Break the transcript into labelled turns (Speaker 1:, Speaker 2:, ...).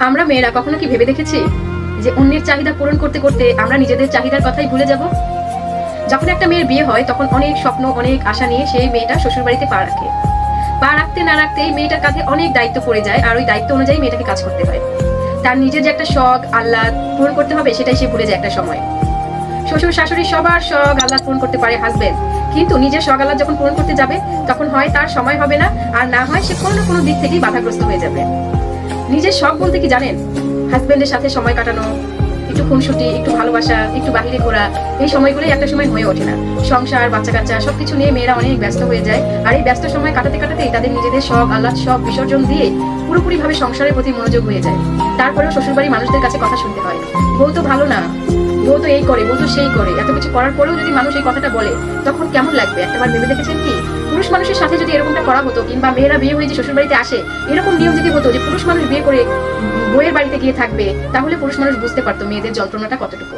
Speaker 1: আমরা মেয়েরা কখনো কি ভেবে দেখেছি যে অন্যের চাহিদা পূরণ করতে করতে আমরা নিজেদের চাহিদার কথাই ভুলে যাব? যখন একটা মেয়ের বিয়ে হয়, তখন অনেক স্বপ্ন, অনেক আশা নিয়ে সেই মেয়েটা শ্বশুর বাড়িতে পা রাখে। পা রাখতে না রাখতেই মেয়েটার কাঁধে অনেক দায়িত্ব পড়ে যায় আর ওই দায়িত্ব অনুযায়ী মেয়েটাকে কাজ করতে হয়। তার নিজের যে একটা শখ, আহ্লাদ পূরণ করতে হবে, সেটাই সে ভুলে যায় একটা সময়। শ্বশুর শাশুড়ি সবার শখ, আহ্লাদ পূরণ করতে পারে হাজবেন্ড কিন্তু নিজের শখ, আহ্লাদ যখন পূরণ করতে যাবে, তখন হয় তার সময় হবে না, আর না হয় সে কোনো না কোনো দিক থেকেই বাধাগ্রস্ত হয়ে যাবে। নিজের শখ বলতে কি জানেন? হাজবেন্ডের সাথে সময় কাটানো, একটু খুনসুটি, একটু ভালোবাসা, একটু বাহিরে ঘোরা, এই সময়গুলোই একটা সময় হয়ে ওঠে না। সংসার বাচ্চা কাচ্চা সবকিছু নিয়ে মেয়েরা অনেক ব্যস্ত হয়ে যায়। আর এই ব্যস্ত সময় কাটাতে কাটাতেই তাদের নিজেদের শখ, আহ্লাদ সব বিসর্জন দিয়ে পুরোপুরি ভাবে সংসারের প্রতি মনোযোগ হয়ে যায়। তারপরেও শ্বশুরবাড়ির মানুষদের কাছে কথা শুনতে হয়। বউ তো ভালো না। বউ তো এই করে, বউ তো সেই করে। এত কিছু করার পরেও যদি মানুষ এই কথাটা বলে, তখন কেমন লাগবে? একটাবার ভেবে দেখেছেন কি? পুরুষ মানুষের সাথে যদি এরকমটা করা হতো, কিংবা মেয়েরা বিয়ে হয়ে যে শ্বশুর বাড়িতে আসে, এরকম নিয়ম যদি হতো যে পুরুষ মানুষ করে বইয়ের বাড়িতে গিয়ে থাকবে তাহলে পুরুষ মানুষ বুঝতে পারতো মেয়েদের যন্ত্রণাটা কতটুকু।